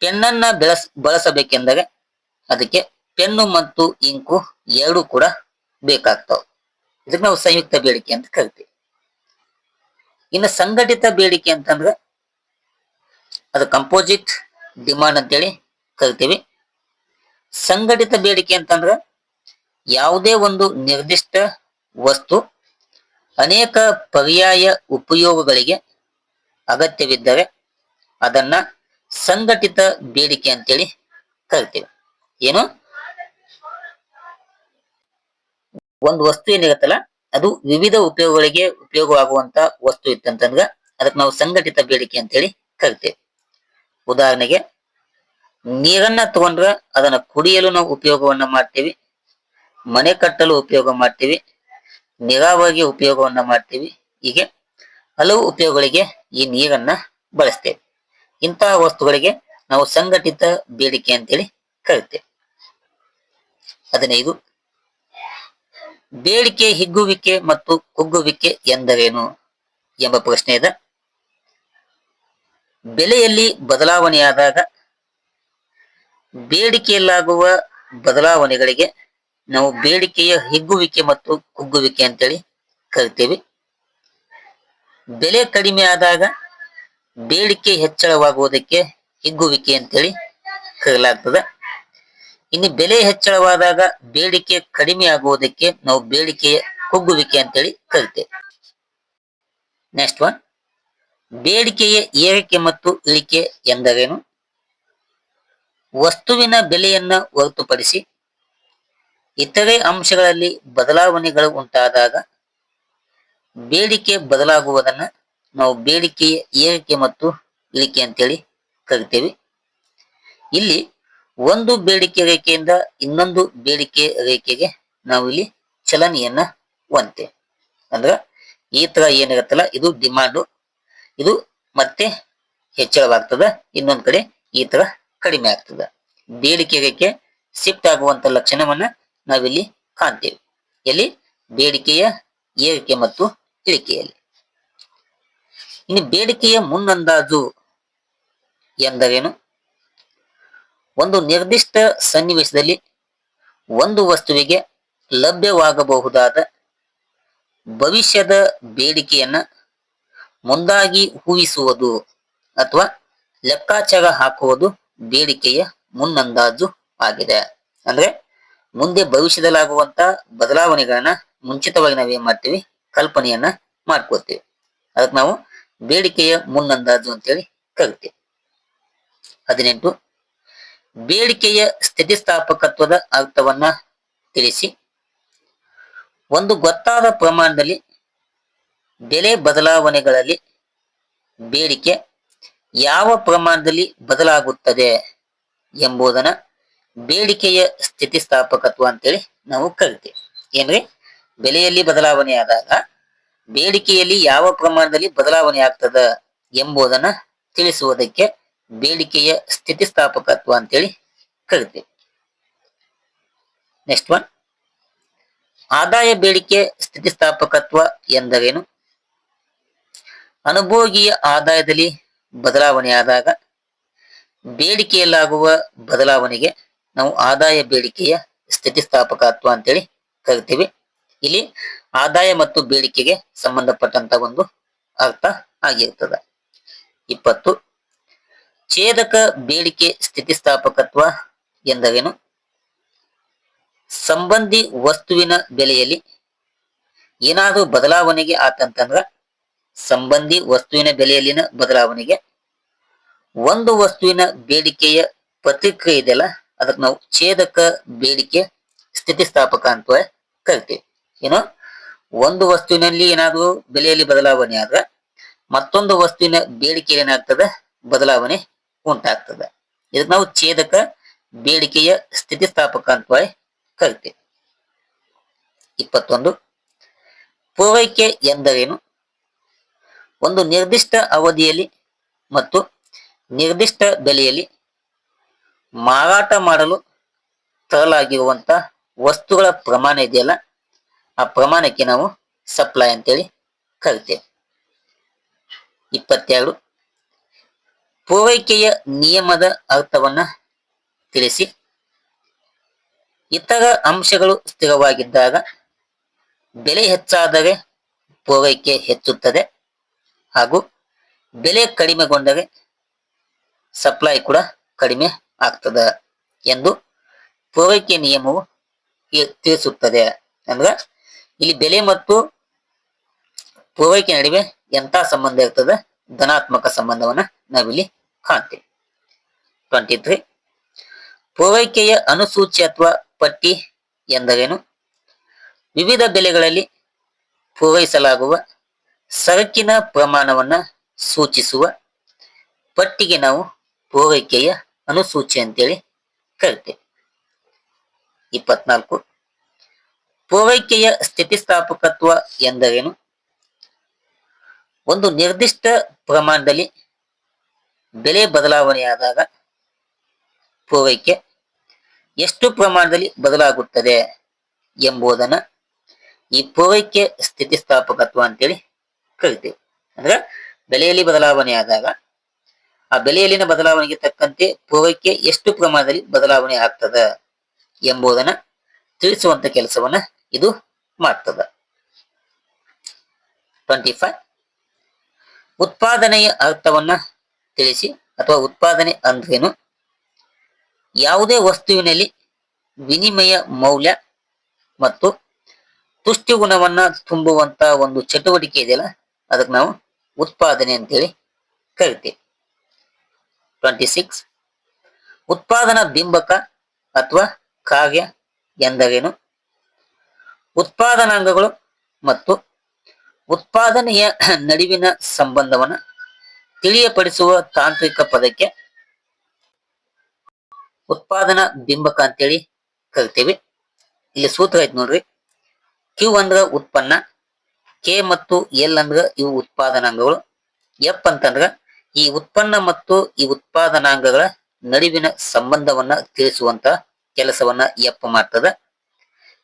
ಪೆನ್ನನ್ನ ಬೆಳಸ್, ಬಳಸಬೇಕೆಂದರೆ ಅದಕ್ಕೆ ಪೆನ್ನು ಮತ್ತು ಇಂಕು ಎರಡು ಕೂಡ ಬೇಕಾಗ್ತಾವ. ಇದಕ್ಕೆ ನಾವು ಸಂಯುಕ್ತ ಬೇಡಿಕೆ ಅಂತ ಕರಿತೀವಿ. ಇನ್ನು ಸಂಘಟಿತ ಬೇಡಿಕೆ ಅಂತಂದ್ರೆ ಅದು ಕಂಪೋಸಿಟ್ ಡಿಮಾಂಡ್ ಅಂತೇಳಿ ಕರಿತೀವಿ. ಸಂಘಟಿತ ಬೇಡಿಕೆ ಅಂತಂದ್ರೆ ಯಾವುದೇ ಒಂದು ನಿರ್ದಿಷ್ಟ ವಸ್ತು ಅನೇಕ ಪರ್ಯಾಯ ಉಪಯೋಗಗಳಿಗೆ ಅಗತ್ಯವಿದ್ದರೆ ಅದನ್ನ ಸಂಘಟಿತ ಬೇಡಿಕೆ ಅಂತೇಳಿ ಕರಿತೀವಿ. ಏನು? ಒಂದು ವಸ್ತು ಏನಿರುತ್ತಲ್ಲ, ಅದು ವಿವಿಧ ಉಪಯೋಗಗಳಿಗೆ ಉಪಯೋಗವಾಗುವಂತ ವಸ್ತು ಇತ್ತಂತಂದ್ರ ಅದಕ್ಕೆ ನಾವು ಸಂಘಟಿತ ಬೇಡಿಕೆ ಅಂತೇಳಿ ಕರಿತೇವೆ. ಉದಾಹರಣೆಗೆ, ನೀರನ್ನ ತಗೊಂಡ್ರ ಅದನ್ನ ಕುಡಿಯಲು ನಾವು ಉಪಯೋಗವನ್ನ ಮಾಡ್ತೀವಿ, ಮನೆ ಕಟ್ಟಲು ಉಪಯೋಗ ಮಾಡ್ತೀವಿ ನೀರಾವರಿಗೆ ಉಪಯೋಗವನ್ನ ಮಾಡ್ತೀವಿ, ಹೀಗೆ ಹಲವು ಉಪಯೋಗಗಳಿಗೆ ಈ ನೀರನ್ನ ಬಳಸ್ತೇವೆ. ಇಂತಹ ವಸ್ತುಗಳಿಗೆ ನಾವು ಸಂಘಟಿತ ಬೇಡಿಕೆ ಅಂತೇಳಿ ಕರಿತೇವೆ ಹದಿನೈದು, ಬೇಡಿಕೆ ಹಿಗ್ಗುವಿಕೆ ಮತ್ತು ಕುಗ್ಗುವಿಕೆ ಎಂದರೇನು ಎಂಬ ಪ್ರಶ್ನೆ ಇದೆ. ಬೆಲೆಯಲ್ಲಿ ಬದಲಾವಣೆಯಾದಾಗ ಬೇಡಿಕೆಯಲ್ಲಾಗುವ ಬದಲಾವಣೆಗಳಿಗೆ ನಾವು ಬೇಡಿಕೆಯ ಹಿಗ್ಗುವಿಕೆ ಮತ್ತು ಕುಗ್ಗುವಿಕೆ ಅಂತೇಳಿ ಕರಿತೇವೆ. ಬೆಲೆ ಕಡಿಮೆ ಆದಾಗ ಬೇಡಿಕೆ ಹೆಚ್ಚಳವಾಗುವುದಕ್ಕೆ ಹಿಗ್ಗುವಿಕೆ ಅಂತೇಳಿ ಕರೆಯಲಾಗ್ತದೆ. ಇನ್ನು ಬೆಲೆ ಹೆಚ್ಚಳವಾದಾಗ ಬೇಡಿಕೆ ಕಡಿಮೆ ಆಗುವುದಕ್ಕೆ ನಾವು ಬೇಡಿಕೆಯ ಕುಗ್ಗುವಿಕೆ ಅಂತೇಳಿ ಕರಿತೇವೆ. ನೆಕ್ಸ್ಟ್ ಒನ್ ಬೇಡಿಕೆಯ ಏರಿಕೆ ಮತ್ತು ಇಳಿಕೆ ಎಂದರೇನು? ವಸ್ತುವಿನ ಬೆಲೆಯನ್ನ ಹೊರತುಪಡಿಸಿ ಇತರೆ ಅಂಶಗಳಲ್ಲಿ ಬದಲಾವಣೆಗಳು ಉಂಟಾದಾಗ ಬೇಡಿಕೆ ಬದಲಾಗುವುದನ್ನ ನಾವು ಬೇಡಿಕೆಯ ಏರಿಕೆ ಮತ್ತು ಇಳಿಕೆ ಅಂತೇಳಿ ಕರಿತೇವೆ. ಇಲ್ಲಿ ಒಂದು ಬೇಡಿಕೆ ರೇಖೆಯಿಂದ ಇನ್ನೊಂದು ಬೇಡಿಕೆ ರೇಖೆಗೆ ನಾವು ಇಲ್ಲಿ ಚಲನೆಯನ್ನ ಹೊಂತೇವೆ ಅಂದ್ರ ಈ ತರ ಏನಿರುತ್ತಲ್ಲ, ಇದು ಡಿಮಾಂಡು ಇದು ಮತ್ತೆ ಹೆಚ್ಚಳವಾಗ್ತದ, ಇನ್ನೊಂದ್ ಕಡೆ ಈ ತರ ಕಡಿಮೆ ಆಗ್ತದ. ಬೇಡಿಕೆ ರೇಖೆ ಶಿಫ್ಟ್ ಆಗುವಂತ ಲಕ್ಷಣವನ್ನ ನಾವಿಲ್ಲಿ ಕಾಣ್ತೇವೆ. ಎಲ್ಲಿ ಬೇಡಿಕೆಯ, ಏರಿಕೆ ಮತ್ತು ಇಳಿಕೆಯಲ್ಲಿ. ಇನ್ನು ಬೇಡಿಕೆಯ ಮುನ್ನಂದಾಜು ಎಂದರೇನು? ಒಂದು ನಿರ್ದಿಷ್ಟ ಸನ್ನಿವೇಶದಲ್ಲಿ ಒಂದು ವಸ್ತುವಿಗೆ ಲಭ್ಯವಾಗಬಹುದಾದ ಭವಿಷ್ಯದ ಬೇಡಿಕೆಯನ್ನ ಮುಂದಾಗಿ ಊಹಿಸುವುದು ಅಥವಾ ಲೆಕ್ಕಾಚಾರ ಹಾಕುವುದು ಬೇಡಿಕೆಯ ಮುನ್ನಂದಾಜು ಆಗಿದೆ. ಅಂದ್ರೆ ಮುಂದೆ ಭವಿಷ್ಯದಲ್ಲಾಗುವಂತ ಬದಲಾವಣೆಗಳನ್ನ ಮುಂಚಿತವಾಗಿ ನಾವೇನ್ ಮಾಡ್ತೀವಿ? ಕಲ್ಪನೆಯನ್ನ ಮಾಡ್ಕೋತೀವಿ ಅದಕ್ಕೆ ನಾವು ಬೇಡಿಕೆಯ ಮುನ್ನಂದಾಜು ಅಂತೇಳಿ ಕರಿತೀವಿ. ಹದಿನೆಂಟು, ಬೇಡಿಕೆಯ ಸ್ಥಿತಿಸ್ಥಾಪಕತ್ವದ ಅರ್ಥವನ್ನ ತಿಳಿಸಿ. ಒಂದು ಗೊತ್ತಾದ ಪ್ರಮಾಣದಲ್ಲಿ ಬೆಲೆ ಬದಲಾವಣೆಗಳಲ್ಲಿ ಬೇಡಿಕೆ ಯಾವ ಪ್ರಮಾಣದಲ್ಲಿ ಬದಲಾಗುತ್ತದೆ ಎಂಬುದನ್ನ ಬೇಡಿಕೆಯ ಸ್ಥಿತಿಸ್ಥಾಪಕತ್ವ ಅಂತೇಳಿ ನಾವು ಕರಿತೇವೆ. ಏನ್ರಿ? ಬೆಲೆಯಲ್ಲಿ ಬದಲಾವಣೆ ಆದಾಗ ಬೇಡಿಕೆಯಲ್ಲಿ ಯಾವ ಪ್ರಮಾಣದಲ್ಲಿ ಬದಲಾವಣೆ ಆಗ್ತದ ಎಂಬುದನ್ನ ತಿಳಿಸುವುದಕ್ಕೆ ಬೇಡಿಕೆಯ ಸ್ಥಿತಿಸ್ಥಾಪಕತ್ವ ಅಂತೇಳಿ ಕರಿತೀವಿ. ನೆಕ್ಸ್ಟ್ ಒನ್ ಆದಾಯ ಬೇಡಿಕೆ ಸ್ಥಿತಿಸ್ಥಾಪಕತ್ವ ಎಂದರೇನು? ಅನುಭೋಗಿಯ ಆದಾಯದಲ್ಲಿ ಬದಲಾವಣೆ ಆದಾಗ ಬೇಡಿಕೆಯಲ್ಲಾಗುವ ಬದಲಾವಣೆಗೆ ನಾವು ಆದಾಯ ಬೇಡಿಕೆಯ ಸ್ಥಿತಿಸ್ಥಾಪಕತ್ವ ಅಂತೇಳಿ ಕರಿತೀವಿ. ಇಲ್ಲಿ ಆದಾಯ ಮತ್ತು ಬೇಡಿಕೆಗೆ ಸಂಬಂಧಪಟ್ಟಂತ ಒಂದು ಅರ್ಥ ಆಗಿರ್ತದೆ. ಇಪ್ಪತ್ತು, ಛೇದಕ ಬೇಡಿಕೆ ಸ್ಥಿತಿಸ್ಥಾಪಕತ್ವ ಎಂದರೇನು ಸಂಬಂಧಿ ವಸ್ತುವಿನ ಬೆಲೆಯಲ್ಲಿ ಏನಾದರೂ ಬದಲಾವಣೆಗೆ ಆತಂತಂದ್ರ ಸಂಬಂಧಿ ವಸ್ತುವಿನ ಬೆಲೆಯಲ್ಲಿನ ಬದಲಾವಣೆಗೆ ಒಂದು ವಸ್ತುವಿನ ಬೇಡಿಕೆಯ ಪ್ರತಿಕ್ರಿಯೆ ಇದೆಯಲ್ಲ ಅದಕ್ಕೆ ನಾವು ಛೇದಕ ಬೇಡಿಕೆ ಸ್ಥಿತಿಸ್ಥಾಪಕ ಅಂತ ಕರಿತೀವಿ. ಏನು? ಒಂದು ವಸ್ತುವಿನಲ್ಲಿ ಏನಾದರೂ ಬೆಲೆಯಲ್ಲಿ ಬದಲಾವಣೆ ಆದ್ರೆ ಮತ್ತೊಂದು ವಸ್ತುವಿನ ಬೇಡಿಕೆ ಏನಾಗ್ತದೆ? ಬದಲಾವಣೆ ಉಂಟಾಗ್ತದೆ. ಇದಕ್ಕೆ ನಾವು ಛೇದಕ ಬೇಡಿಕೆಯ ಸ್ಥಿತಿಸ್ಥಾಪಕ ಅಂತ ಕರಿತೇವೆ. ಇಪ್ಪತ್ತೊಂದು, ಪೂರೈಕೆ ಎಂದರೇನು? ಒಂದು ನಿರ್ದಿಷ್ಟ ಅವಧಿಯಲ್ಲಿ ಮತ್ತು ನಿರ್ದಿಷ್ಟ ಬೆಲೆಯಲ್ಲಿ ಮಾರಾಟ ಮಾಡಲು ತರಲಾಗಿರುವಂತ ವಸ್ತುಗಳ ಪ್ರಮಾಣ ಇದೆಯಲ್ಲ? ಆ ಪ್ರಮಾಣಕ್ಕೆ ನಾವು ಸಪ್ಲೈ ಅಂತೇಳಿ ಕರಿತೇವೆ. ಇಪ್ಪತ್ತೆರಡು, ಪೂರೈಕೆಯ ನಿಯಮದ ಅರ್ಥವನ್ನ ತಿಳಿಸಿ. ಇತರ ಅಂಶಗಳು ಸ್ಥಿರವಾಗಿದ್ದಾಗ ಬೆಲೆ ಹೆಚ್ಚಾದರೆ ಪೂರೈಕೆ ಹೆಚ್ಚುತ್ತದೆ ಹಾಗೂ ಬೆಲೆ ಕಡಿಮೆಗೊಂಡರೆ ಸಪ್ಲೈ ಕೂಡ ಕಡಿಮೆ ಆಗ್ತದ ಎಂದು ಪೂರೈಕೆ ನಿಯಮವು ತಿಳಿಸುತ್ತದೆ. ಅಂದ್ರ ಇಲ್ಲಿ ಬೆಲೆ ಮತ್ತು ಪೂರೈಕೆ ನಡುವೆ ಎಂತ ಸಂಬಂಧ ಇರ್ತದೆ? ಧನಾತ್ಮಕ ಸಂಬಂಧವನ್ನ ನಾವಿಲ್ಲಿ ಕಾಣ್ತೇವೆ. ಟ್ವೆಂಟಿ ತ್ರೀ ಪೂರೈಕೆಯ ಅನುಸೂಚಿ ಅಥವಾ ಪಟ್ಟಿ ಎಂದರೇನು? ವಿವಿಧ ಬೆಲೆಗಳಲ್ಲಿ ಪೂರೈಸಲಾಗುವ ಸರಕಿನ ಪ್ರಮಾಣವನ್ನ ಸೂಚಿಸುವ ಪಟ್ಟಿಗೆ ನಾವು ಪೂರೈಕೆಯ ಅನುಸೂಚಿ ಅಂತೇಳಿ ಕರಿತೇವೆ. ಇಪ್ಪತ್ನಾಲ್ಕು. ಪೂರೈಕೆಯ ಸ್ಥಿತಿಸ್ಥಾಪಕತ್ವ ಎಂದರೇನು? ಒಂದು ನಿರ್ದಿಷ್ಟ ಪ್ರಮಾಣದಲ್ಲಿ ಬೆಲೆ ಬದಲಾವಣೆಯಾದಾಗ ಪೂರೈಕೆ ಎಷ್ಟು ಪ್ರಮಾಣದಲ್ಲಿ ಬದಲಾಗುತ್ತದೆ ಎಂಬುದನ್ನ ಈ ಪೂರೈಕೆ ಸ್ಥಿತಿಸ್ಥಾಪಕತ್ವ ಅಂತೇಳಿ ಕರಿತೀವಿ. ಅಂದ್ರೆ ಬೆಲೆಯಲ್ಲಿ ಬದಲಾವಣೆ ಆದಾಗ ಆ ಬೆಲೆಯಲ್ಲಿನ ಬದಲಾವಣೆಗೆ ತಕ್ಕಂತೆ ಪೂರೈಕೆ ಎಷ್ಟು ಪ್ರಮಾಣದಲ್ಲಿ ಬದಲಾವಣೆ ಆಗ್ತದ ಎಂಬುದನ್ನ ತಿಳಿಸುವಂತ ಕೆಲಸವನ್ನ ಇದು ಮಾಡ್ತದ. ಟ್ವೆಂಟಿ ಫೈವ್ ಉತ್ಪಾದನೆಯ ಅರ್ಥವನ್ನ ತಿಳಿಸಿ ಅಥವಾ ಉತ್ಪಾದನೆ ಅಂದ್ರೇನು? ಯಾವುದೇ ವಸ್ತುವಿನಲ್ಲಿ ವಿನಿಮಯ ಮೌಲ್ಯ ಮತ್ತು ತುಷ್ಟಿ ಗುಣವನ್ನ ತುಂಬುವಂತ ಒಂದು ಚಟುವಟಿಕೆ ಇದೆಯಲ್ಲ, ಅದಕ್ಕೆ ನಾವು ಉತ್ಪಾದನೆ ಅಂತೇಳಿ ಕರಿತೀವಿ. ಟ್ವೆಂಟಿ ಸಿಕ್ಸ್ ಉತ್ಪಾದನಾ ಬಿಂಬಕ ಅಥವಾ ಕಾರ್ಯ ಎಂದರೇನು? ಉತ್ಪಾದನಾಂಗಗಳು ಮತ್ತು ಉತ್ಪಾದನೆಯ ನಡುವಿನ ಸಂಬಂಧವನ್ನ ತಿಳಿಯಪಡಿಸುವ ತಾಂತ್ರಿಕ ಪದಕ್ಕೆ ಉತ್ಪಾದನಾ ಬಿಂಬಕ ಅಂತೇಳಿ ಕರಿತೀವಿ. ಇಲ್ಲಿ ಸೂತ್ರ ಐತಿ ನೋಡ್ರಿ. ಕ್ಯೂ ಅಂದ್ರ ಉತ್ಪನ್ನ ಕೆ ಮತ್ತು ಎಲ್ ಅಂದ್ರ ಇವು ಉತ್ಪಾದನಾಂಗಗಳು. ಎಫ್ ಅಂತಂದ್ರ ಈ ಉತ್ಪನ್ನ ಮತ್ತು ಈ ಉತ್ಪಾದನಾಂಗಗಳ ನಡುವಿನ ಸಂಬಂಧವನ್ನ ತಿಳಿಸುವಂತ ಕೆಲಸವನ್ನ ಎಫ್ ಮಾಡ್ತದ.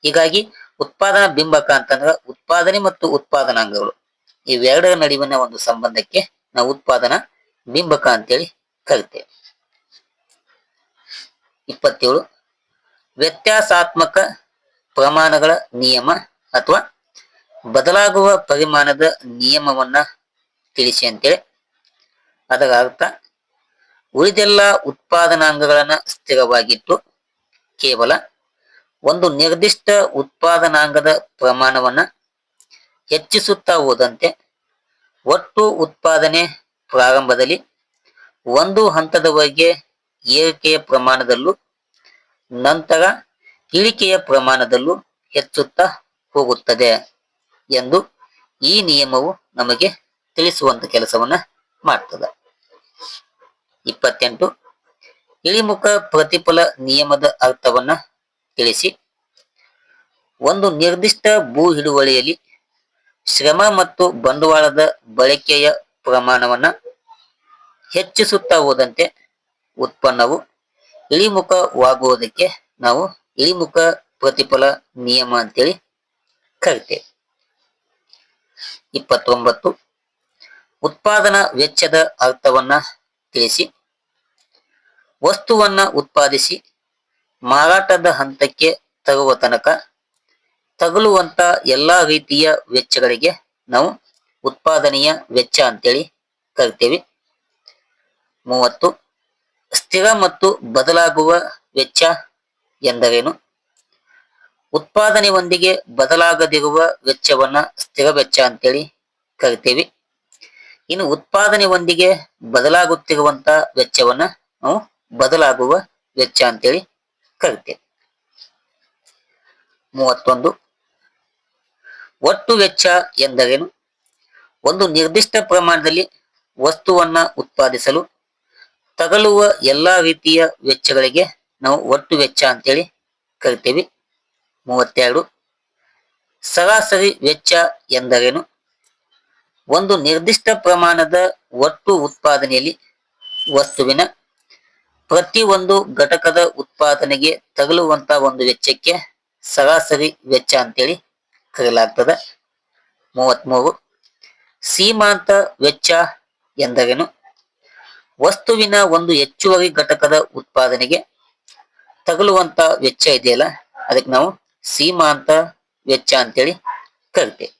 ಹೀಗಾಗಿ ಉತ್ಪಾದನಾ ಬಿಂಬಕ ಅಂತಂದ್ರ ಉತ್ಪಾದನೆ ಮತ್ತು ಉತ್ಪಾದನಾಂಗಗಳು ಇವೆರಡರ ನಡುವಿನ ಒಂದು ಸಂಬಂಧಕ್ಕೆ ನಾವು ಉತ್ಪಾದನಾ ಬಿಂಬಕ ಅಂತೇಳಿ ಕರಿತೇವೆ. ಇಪ್ಪತ್ತೇಳು, ವ್ಯತ್ಯಾಸಾತ್ಮಕ ಪ್ರಮಾಣಗಳ ನಿಯಮ ಅಥವಾ ಬದಲಾಗುವ ಪರಿಮಾಣದ ನಿಯಮವನ್ನ ತಿಳಿಸಿ ಅಂತೇಳಿ. ಅದರ ಅರ್ಥ, ಉಳಿದೆಲ್ಲ ಉತ್ಪಾದನಾಂಗಗಳನ್ನ ಸ್ಥಿರವಾಗಿಟ್ಟು ಕೇವಲ ಒಂದು ನಿರ್ದಿಷ್ಟ ಉತ್ಪಾದನಾಂಗದ ಪ್ರಮಾಣವನ್ನ ಹೆಚ್ಚಿಸುತ್ತಾ ಹೋದಂತೆ ಒಟ್ಟು ಉತ್ಪಾದನೆ ಪ್ರಾರಂಭದಲ್ಲಿ ಒಂದು ಹಂತದವರೆಗೆ ಏರಿಕೆಯ ಪ್ರಮಾಣದಲ್ಲೂ ನಂತರ ಇಳಿಕೆಯ ಪ್ರಮಾಣದಲ್ಲೂ ಹೆಚ್ಚುತ್ತಾ ಹೋಗುತ್ತದೆ ಎಂದು ಈ ನಿಯಮವು ನಮಗೆ ತಿಳಿಸುವಂತ ಕೆಲಸವನ್ನ ಮಾಡ್ತದೆ. ಇಪ್ಪತ್ತೆಂಟು, ಇಳಿಮುಖ ಪ್ರತಿಫಲ ನಿಯಮದ ಅರ್ಥವನ್ನ ತಿಳಿಸಿ. ಒಂದು ನಿರ್ದಿಷ್ಟ ಭೂ ಹಿಡುವಳಿಯಲ್ಲಿ ಶ್ರಮ ಮತ್ತು ಬಂಡವಾಳದ ಬಳಕೆಯ ಪ್ರಮಾಣವನ್ನ ಹೆಚ್ಚಿಸುತ್ತಾ ಹೋದಂತೆ ಉತ್ಪನ್ನವು ಇಳಿಮುಖವಾಗುವುದಕ್ಕೆ ನಾವು ಇಳಿಮುಖ ಪ್ರತಿಫಲ ನಿಯಮ ಅಂತೇಳಿ ಕರಿತೇವೆ. ಇಪ್ಪತ್ತೊಂಬತ್ತು. ಉತ್ಪಾದನಾ ವೆಚ್ಚದ ಅರ್ಥವನ್ನ ತಿಳಿಸಿ. ವಸ್ತುವನ್ನ ಉತ್ಪಾದಿಸಿ. ಮಾರಾಟದ ಹಂತಕ್ಕೆ ತರುವ ತನಕ ತಗಲುವಂತ ಎಲ್ಲಾ ರೀತಿಯ ವೆಚ್ಚಗಳಿಗೆ ನಾವು ಉತ್ಪಾದನೆಯ ವೆಚ್ಚ ಅಂತೇಳಿ ಕರಿತೇವೆ. ಮೂವತ್ತು, ಸ್ಥಿರ ಮತ್ತು ಬದಲಾಗುವ ವೆಚ್ಚ ಎಂದರೇನು? ಉತ್ಪಾದನೆಯೊಂದಿಗೆ ಬದಲಾಗದಿರುವ ವೆಚ್ಚವನ್ನ ಸ್ಥಿರ ವೆಚ್ಚ ಅಂತೇಳಿ ಕರಿತೇವೆ. ಇನ್ನು ಉತ್ಪಾದನೆಯೊಂದಿಗೆ ಬದಲಾಗುತ್ತಿರುವಂತ ವೆಚ್ಚವನ್ನ ನಾವು ಬದಲಾಗುವ ವೆಚ್ಚ ಅಂತೇಳಿ ಕರಿತೇವೆ ಮೂವತ್ತೊಂದು. ಒಟ್ಟು ವೆಚ್ಚ ಎಂದರೇನು? ಒಂದು ನಿರ್ದಿಷ್ಟ ಪ್ರಮಾಣದಲ್ಲಿ ವಸ್ತುವನ್ನ ಉತ್ಪಾದಿಸಲು, ತಗಲುವ ಎಲ್ಲಾ ರೀತಿಯ ವೆಚ್ಚಗಳಿಗೆ ನಾವು ಒಟ್ಟು ವೆಚ್ಚ ಅಂತೇಳಿ ಕರಿತೇವೆ. ಮೂವತ್ತೆರಡು. ಸರಾಸರಿ ವೆಚ್ಚ ಎಂದರೇನು? ಒಂದು ನಿರ್ದಿಷ್ಟ ಪ್ರಮಾಣದ ಒಟ್ಟು ಉತ್ಪಾದನೆಯಲ್ಲಿ ವಸ್ತುವಿನ ಪ್ರತಿ ಒಂದು ಘಟಕದ ಉತ್ಪಾದನೆಗೆ ತಗಲುವಂತ ಒಂದು ವೆಚ್ಚಕ್ಕೆ ಸರಾಸರಿ ವೆಚ್ಚ ಅಂತೇಳಿ ಕರೆಯಲಾಗ್ತದೆ. ಮೂವತ್ಮೂರು. ಸೀಮಾಂತ ವೆಚ್ಚ ಎಂದರೇನು? ವಸ್ತುವಿನ ಒಂದು ಹೆಚ್ಚುವರಿ ಘಟಕದ ಉತ್ಪಾದನೆಗೆ ತಗಲುವಂತ ವೆಚ್ಚ ಇದೆಯಲ್ಲ, ಅದಕ್ಕೆ ನಾವು ಸೀಮಾಂತ ವೆಚ್ಚ ಅಂತೇಳಿ ಕರಿತೇವೆ.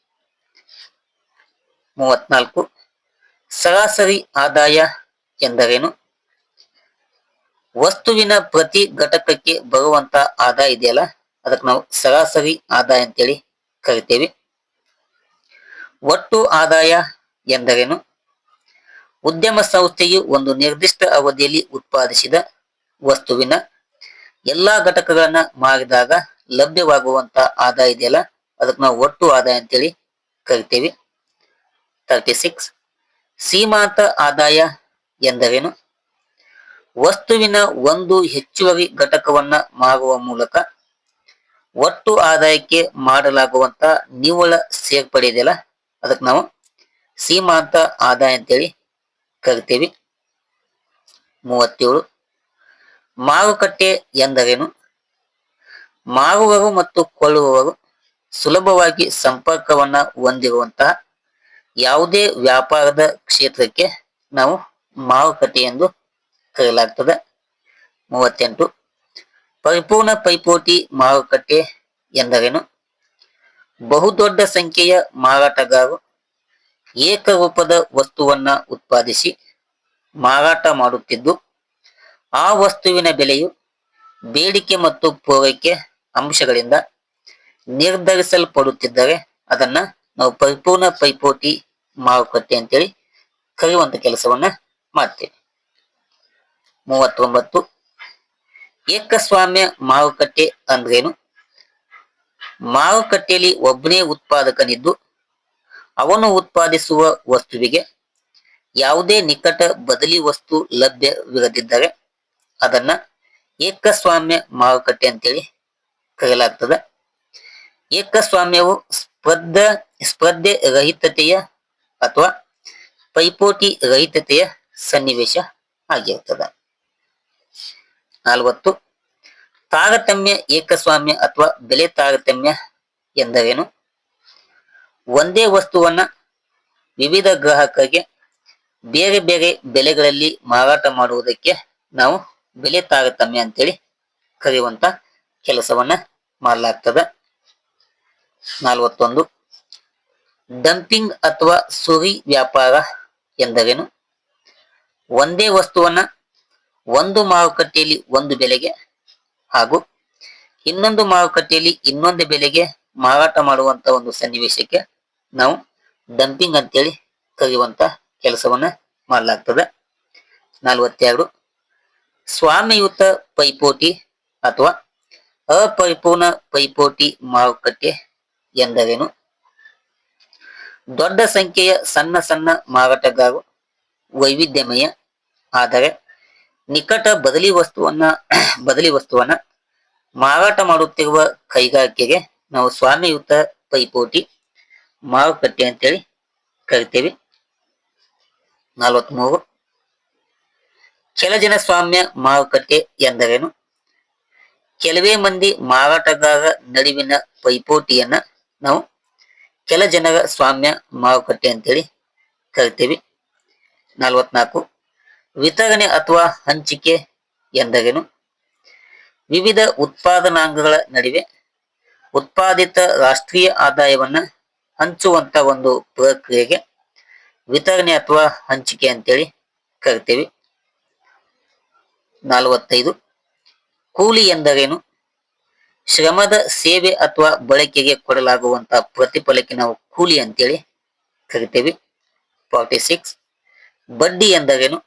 ಮೂವತ್ನಾಲ್ಕು. ಸರಾಸರಿ ಆದಾಯ ಎಂದರೇನು? ವಸ್ತುವಿನ ಪ್ರತಿ ಘಟಕಕ್ಕೆ ಬರುವಂತ ಆದಾಯ ಇದೆಯಲ್ಲ? ಅದಕ್ಕೆ ನಾವು ಸರಾಸರಿ ಆದಾಯ ಅಂತೇಳಿ ಕರಿತೇವೆ. ಒಟ್ಟು ಆದಾಯ ಎಂದರೇನು? ಉದ್ಯಮ ಸಂಸ್ಥೆಯು ಒಂದು ನಿರ್ದಿಷ್ಟ ಅವಧಿಯಲ್ಲಿ ಉತ್ಪಾದಿಸಿದ ವಸ್ತುವಿನ ಎಲ್ಲಾ ಘಟಕಗಳನ್ನ ಮಾರಿದಾಗ ಲಭ್ಯವಾಗುವಂತ ಆದಾಯ ಇದೆಯಲ್ಲ? ಅದಕ್ಕೆ ನಾವು ಒಟ್ಟು ಆದಾಯ ಅಂತೇಳಿ ಕರಿತೇವೆ. ತರ್ಟಿ ಸಿಕ್ಸ್ ಸೀಮಾಂತ ಆದಾಯ ಎಂದರೇನು? ವಸ್ತುವಿನ ಒಂದು ಹೆಚ್ಚುವರಿ ಘಟಕವನ್ನ ಮಾರುವ ಮೂಲಕ ಒಟ್ಟು ಆದಾಯಕ್ಕೆ ಮಾಡಲಾಗುವಂತ ನಿವ್ವಳ ಸೇರ್ಪಡೆ ಇದೆಯಲ್ಲ? ಅದಕ್ಕೆ ನಾವು ಸೀಮಾಂತ ಆದಾಯ ಅಂತೇಳಿ ಕರಿತೀವಿ. ಮೂವತ್ತೇಳು. ಮಾರುಕಟ್ಟೆ ಎಂದರೇನು? ಮಾರುವವರು ಮತ್ತು ಕೊಳ್ಳುವವರು ಸುಲಭವಾಗಿ ಸಂಪರ್ಕವನ್ನ ಹೊಂದಿರುವಂತಹ ಯಾವುದೇ ವ್ಯಾಪಾರದ ಕ್ಷೇತ್ರಕ್ಕೆ ನಾವು ಮಾರುಕಟ್ಟೆ ಎಂದು ಕರೆಯಲಾಗ್ತದೆ ಮೂವತ್ತೆಂಟು. ಪರಿಪೂರ್ಣ ಪೈಪೋಟಿ ಮಾರುಕಟ್ಟೆ ಎಂದರೇನು? ಬಹುದೊಡ್ಡ ಸಂಖ್ಯೆಯ ಮಾರಾಟಗಾರರು ಏಕರೂಪದ ವಸ್ತುವನ್ನ ಉತ್ಪಾದಿಸಿ ಮಾರಾಟ ಮಾಡುತ್ತಿದ್ದು, ಆ ವಸ್ತುವಿನ ಬೆಲೆಯು ಬೇಡಿಕೆ ಮತ್ತು ಪೂರೈಕೆ ಅಂಶಗಳಿಂದ ನಿರ್ಧರಿಸಲ್ಪಡುತ್ತಿದ್ದರೆ ಅದನ್ನ ನಾವು ಪರಿಪೂರ್ಣ ಪೈಪೋಟಿ ಮಾರುಕಟ್ಟೆ ಅಂತೇಳಿ ಕರೆಯುವಂತ ಕೆಲಸವನ್ನ ಮಾಡ್ತೇವೆ. ಮೂವತ್ತೊಂಬತ್ತು. ಏಕಸ್ವಾಮ್ಯ ಮಾರುಕಟ್ಟೆ ಅಂದ್ರೇನು? ಮಾರುಕಟ್ಟೆಯಲ್ಲಿ ಒಬ್ಬನೇ ಉತ್ಪಾದಕನಿದ್ದು, ಅವನು ಉತ್ಪಾದಿಸುವ ವಸ್ತುವಿಗೆ ಯಾವುದೇ ನಿಕಟ ಬದಲಿ ವಸ್ತು ಲಭ್ಯವಿರದಿದ್ದರೆ ಅದನ್ನ ಏಕಸ್ವಾಮ್ಯ ಮಾರುಕಟ್ಟೆ ಅಂತೇಳಿ ಕರೆಯಲಾಗ್ತದೆ. ಏಕಸ್ವಾಮ್ಯವು ಸ್ಪರ್ಧ, ಸ್ಪರ್ಧೆ ರಹಿತತೆಯ ಅಥವಾ ಪೈಪೋಟಿ ರಹಿತತೆಯ ಸನ್ನಿವೇಶ ಆಗಿರ್ತದೆ. ನಲವತ್ತು. ತಾರತಮ್ಯ ಏಕಸ್ವಾಮ್ಯ ಅಥವಾ ಬೆಲೆ ತಾರತಮ್ಯ ಎಂದರೇನು? ಒಂದೇ ವಸ್ತುವನ್ನ ವಿವಿಧ ಗ್ರಾಹಕರಿಗೆ ಬೇರೆ ಬೇರೆ ಬೆಲೆಗಳಲ್ಲಿ ಮಾರಾಟ ಮಾಡುವುದಕ್ಕೆ ನಾವು ಬೆಲೆ ತಾರತಮ್ಯ ಅಂತೇಳಿ ಕರೆಯುವಂತ ಕೆಲಸವನ್ನ ಮಾಡಲಾಗ್ತದೆ. ನಲವತ್ತೊಂದು. ಡಂಪಿಂಗ್ ಅಥವಾ ಸುರಿ ವ್ಯಾಪಾರ ಎಂದರೇನು? ಒಂದೇ ವಸ್ತುವನ್ನ ಒಂದು ಮಾರುಕಟ್ಟೆಯಲ್ಲಿ ಒಂದು ಬೆಲೆಗೆ ಹಾಗೂ ಇನ್ನೊಂದು ಮಾರುಕಟ್ಟೆಯಲ್ಲಿ ಇನ್ನೊಂದು ಬೆಲೆಗೆ ಮಾರಾಟ ಮಾಡುವಂತ ಒಂದು ಸನ್ನಿವೇಶಕ್ಕೆ ನಾವು ಡಂಪಿಂಗ್ ಅಂತೇಳಿ ಕರೆಯುವಂತ ಕೆಲಸವನ್ನ ಮಾಡಲಾಗ್ತದೆ. ನಲವತ್ತೆರಡು ಸ್ವಾಮಿಯುತ ಪೈಪೋಟಿ ಅಥವಾ ಅಪರಿಪೂರ್ಣ ಪೈಪೋಟಿ ಮಾರುಕಟ್ಟೆ ಎಂದರೇನು? ದೊಡ್ಡ ಸಂಖ್ಯೆಯ ಸಣ್ಣ ಸಣ್ಣ ಮಾರಾಟಗಾರರು ವೈವಿಧ್ಯಮಯ, ಆದರೆ ನಿಕಟ ಬದಲಿ ವಸ್ತುವನ್ನ ಬದಲಿ ವಸ್ತುವನ್ನ ಮಾರಾಟ ಮಾಡುತ್ತಿರುವ ಕೈಗಾರಿಕೆಗೆ ನಾವು ಸ್ವಾಮಿಯುತ ಪೈಪೋಟಿ ಮಾರುಕಟ್ಟೆ ಅಂತೇಳಿ ಕರಿತೇವೆ. ನಲವತ್ಮೂರು. ಕೆಳಜನ ಸ್ವಾಮ್ಯ ಮಾರುಕಟ್ಟೆ ಎಂದರೇನು? ಕೆಲವೇ ಮಂದಿ ಮಾರಾಟಗಾರ ನಡುವಿನ ಪೈಪೋಟಿಯನ್ನ ನಾವು ಕೆಲ ಜನರ ಸ್ವಾಮ್ಯ ಮಾರುಕಟ್ಟೆ ಅಂತೇಳಿ ಕರಿತೇವೆ. ನಲವತ್ನಾಲ್ಕು. ವಿತರಣೆ ಅಥವಾ ಹಂಚಿಕೆ ಎಂದರೇನು ವಿವಿಧ ಉತ್ಪಾದನಾಂಗಗಳ ನಡುವೆ ಉತ್ಪಾದಿತ ರಾಷ್ಟ್ರೀಯ ಆದಾಯವನ್ನ ಹಂಚುವಂತ ಒಂದು ಪ್ರಕ್ರಿಯೆಗೆ ವಿತರಣೆ ಅಥವಾ ಹಂಚಿಕೆ ಅಂತೇಳಿ ಕರಿತೇವೆ. ನಲವತ್ತೈದು, ಕೂಲಿ ಎಂದರೇನು ಶ್ರಮದ ಸೇವೆ ಅಥವಾ ಬಳಕೆಗೆ ಕೊಡಲಾಗುವಂತ ಪ್ರತಿಫಲಕ್ಕೆ ನಾವು ಕೂಲಿ ಅಂತೇಳಿ ಕರಿತೇವೆ. ಫಾರ್ಟಿ ಸಿಕ್ಸ್, ಬಡ್ಡಿ ಎಂದರೇನು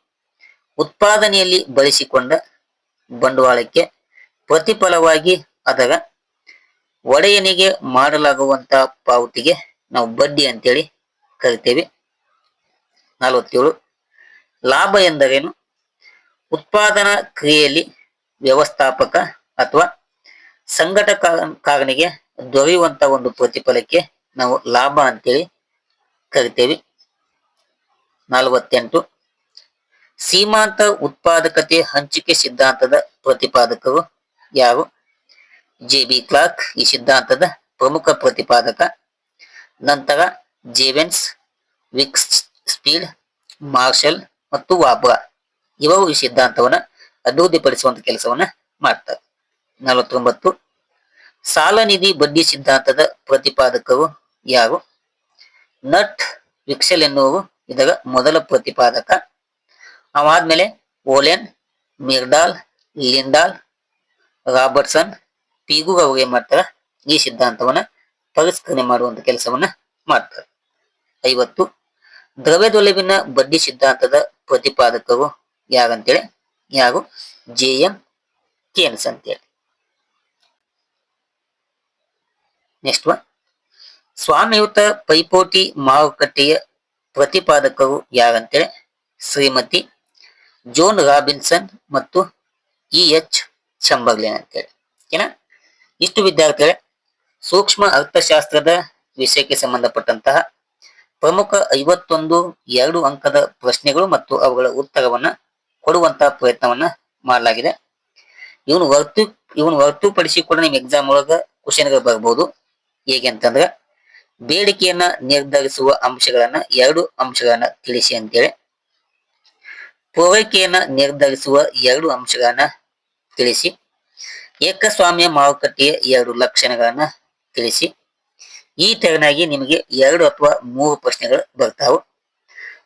ಉತ್ಪಾದನೆಯಲ್ಲಿ ಬಳಸಿಕೊಂಡ ಬಂಡವಾಳಕ್ಕೆ ಪ್ರತಿಫಲವಾಗಿ ಅಥವಾ ಒಡೆಯನಿಗೆ ಮಾಡಲಾಗುವಂತ ಪಾವತಿಗೆ ನಾವು ಬಡ್ಡಿ ಅಂತೇಳಿ ಕರಿತೇವೆ. ನಲವತ್ತೇಳು. ಲಾಭ ಎಂದರೇನು? ಉತ್ಪಾದನಾ ಕ್ರಿಯೆಯಲ್ಲಿ ವ್ಯವಸ್ಥಾಪಕ ಅಥವಾ ಸಂಘಟಕಾರನಿಗೆ ದೊರೆಯುವಂತ ಒಂದು ಪ್ರತಿಫಲಕ್ಕೆ ನಾವು ಲಾಭ ಅಂತೇಳಿ ಕರಿತೇವೆ. ನಲವತ್ತೆಂಟು. ಸೀಮಾಂತ ಉತ್ಪಾದಕತೆ ಹಂಚಿಕೆ ಸಿದ್ಧಾಂತದ ಪ್ರತಿಪಾದಕರು ಯಾರು ಜೆ ಬಿ ಕ್ಲಾರ್ಕ್ ಈ ಸಿದ್ಧಾಂತದ ಪ್ರಮುಖ ಪ್ರತಿಪಾದಕ. ನಂತರ ಜೇವೆನ್ಸ್, ವಿಕ್ಸ್ ಸ್ಪೀಡ್, ಮಾರ್ಷಲ್ ಮತ್ತು ವಾಬ್ರಾ ಇವರು ಈ ಸಿದ್ಧಾಂತವನ್ನ ಅಭಿವೃದ್ಧಿಪಡಿಸುವಂತ ಕೆಲಸವನ್ನ ಮಾಡ್ತಾರೆ. ನಲವತ್ತೊಂಬತ್ತು, ಸಾಲ ನಿಧಿ ಬಡ್ಡಿ ಸಿದ್ಧಾಂತದ ಪ್ರತಿಪಾದಕರು ಯಾರು ನಟ್, ವಿಕ್ಸೆಲ್ ಎನ್ನುವರು ಇದರ ಮೊದಲ ಪ್ರತಿಪಾದಕ. ಅವಾದ್ಮೇಲೆ ಓಲೆನ್, ಮಿರ್ಡಾಲ್, ಲಿಂಡಾಲ್, ರಾಬರ್ಟ್ಸನ್ ಪಿಗು ಅವರು ಏನ್ ಮಾಡ್ತಾರ? ಈ ಸಿದ್ಧಾಂತವನ್ನ ಪರಿಷ್ಕರಣೆ ಮಾಡುವಂತ ಕೆಲಸವನ್ನ ಮಾಡ್ತಾರೆ. ಐವತ್ತು, ದ್ರವ್ಯದೊಲವಿನ ಬಡ್ಡಿ ಸಿದ್ಧಾಂತದ ಪ್ರತಿಪಾದಕರು ಯಾರಂತೇಳಿ? ಯಾರು? ಜೆ ಎಂ ಕೇನ್ಸ್ ಅಂತೇಳಿ. ನೆಕ್ಸ್ಟ್ ಒನ್ ಸ್ವಾಮಿಯುತ ಪೈಪೋಟಿ ಮಾರುಕಟ್ಟೆಯ ಪ್ರತಿಪಾದಕರು ಯಾರಂತೇಳಿ? ಶ್ರೀಮತಿ ಜೋನ್ ರಾಬಿನ್ಸನ್ ಮತ್ತು ಇ ಎಚ್ ಚಂಬರ್ಲಿನ್ ಅಂತೇಳಿ. ಓಕೆನಾ ಇಷ್ಟು ವಿದ್ಯಾರ್ಥಿಗಳೇ, ಸೂಕ್ಷ್ಮ ಅರ್ಥಶಾಸ್ತ್ರದ ವಿಷಯಕ್ಕೆ ಸಂಬಂಧಪಟ್ಟಂತಹ ಪ್ರಮುಖ ಐವತ್ತೊಂದು, ಎರಡು ಅಂಕದ ಪ್ರಶ್ನೆಗಳು ಮತ್ತು ಅವುಗಳ ಉತ್ತರವನ್ನ ಕೊಡುವಂತಹ ಪ್ರಯತ್ನವನ್ನ ಮಾಡಲಾಗಿದೆ. ಇವನು ಹೊರತು, ಇವನು ಹೊರತುಪಡಿಸಿ ಕೂಡ ನಿಮ್ ಎಕ್ಸಾಮ್ ಒಳಗ ಕ್ವಶನ್ಗಳು ಬರ್ಬೋದು. ಹೇಗೆ ಅಂತಂದ್ರೆ, ಬೇಡಿಕೆಯನ್ನ ನಿರ್ಧರಿಸುವ ಅಂಶಗಳನ್ನ, ಎರಡು ಅಂಶಗಳನ್ನ ತಿಳಿಸಿ ಅಂತೇಳಿ. ಪೂರೈಕೆಯನ್ನ ನಿರ್ಧರಿಸುವ ಎರಡು ಅಂಶಗಳನ್ನ ತಿಳಿಸಿ. ಏಕಸ್ವಾಮ್ಯ ಮಾರುಕಟ್ಟೆಯ ಎರಡು ಲಕ್ಷಣಗಳನ್ನ ತಿಳಿಸಿ. ಈ ತೆರನಾಗಿ ನಿಮಗೆ ಎರಡು ಅಥವಾ ಮೂರು ಪ್ರಶ್ನೆಗಳು ಬರ್ತಾವೆ.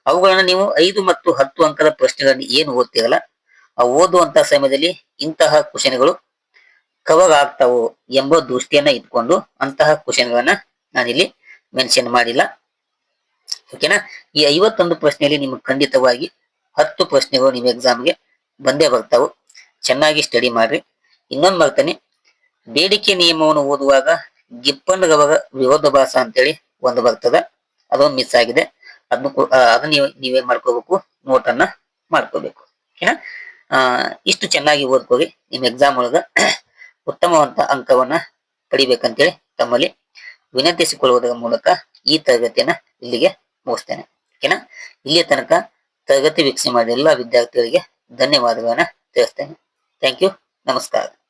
ಅವುಗಳನ್ನು ನೀವು ಐದು ಮತ್ತು ಹತ್ತು ಅಂಕದ ಪ್ರಶ್ನೆಗಳನ್ನು ಏನು ಓದ್ತಿರಲ್ಲ, ಆ ಓದುವಂತ ಸಮಯದಲ್ಲಿ ಇಂತಹ ಕ್ವಶನ್ಗಳು ಕವರ್ ಆಗ್ತಾವು ಎಂಬ ದೃಷ್ಟಿಯನ್ನ ಇಟ್ಕೊಂಡು ಅಂತಹ ಕ್ವಶನ್ಗಳನ್ನ ನಾನಿಲ್ಲಿ ಮೆನ್ಷನ್ ಮಾಡಿಲ್ಲ. ಓಕೆನಾ ಈ ಐವತ್ತೊಂದು ಪ್ರಶ್ನೆಯಲ್ಲಿ ನಿಮಗೆ ಖಂಡಿತವಾಗಿ ಹತ್ತು ಪ್ರಶ್ನೆಗಳು ನಿಮ್ಮ ಎಕ್ಸಾಮ್ಗೆ ಬಂದೇ ಬರ್ತಾವು. ಚೆನ್ನಾಗಿ ಸ್ಟಡಿ ಮಾಡ್ರಿ. ಇನ್ನೊಂದು ಮಾಡ್ತಾನೆ ಬೇಡಿಕೆ ನಿಯಮವನ್ನು ಓದುವಾಗ ಗಿಪ್ಪನ್ ರವರ ವಿರೋಧಾಭಾಸ ಅಂತೇಳಿ ಒಂದು ಬರ್ತದ. ಅದೊಂದು ಮಿಸ್ ಆಗಿದೆ. ಅದನ್ನು ಅದನ್ನ ನೀವು, ನೀವೇನ್ ಮಾಡ್ಕೋಬೇಕು? ನೋಟನ್ನ ಮಾಡ್ಕೋಬೇಕು. ಆ, ಇಷ್ಟು ಚೆನ್ನಾಗಿ ಓದ್ಕೋರಿ. ನಿಮ್ಮ ಎಕ್ಸಾಮ್ ಒಳಗ ಉತ್ತಮವಂತ ಅಂಕವನ್ನ ಪಡಿಬೇಕಂತೇಳಿ ತಮ್ಮಲ್ಲಿ ವಿನಂತಿಸಿಕೊಳ್ಳುವುದರ ಮೂಲಕ ಈ ತರಗತಿಯನ್ನ ಇಲ್ಲಿಗೆ ಮುಗಿಸ್ತೇನೆ. ಓಕೆನಾ ಇಲ್ಲಿಯ ತನಕ ತರಗತಿ ವೀಕ್ಷಣೆ ಮಾಡಿದ ಎಲ್ಲ ವಿದ್ಯಾರ್ಥಿಗಳಿಗೆ ಧನ್ಯವಾದಗಳನ್ನು ತಿಳಿಸ್ತೇನೆ. ಥ್ಯಾಂಕ್ ಯು ನಮಸ್ಕಾರ.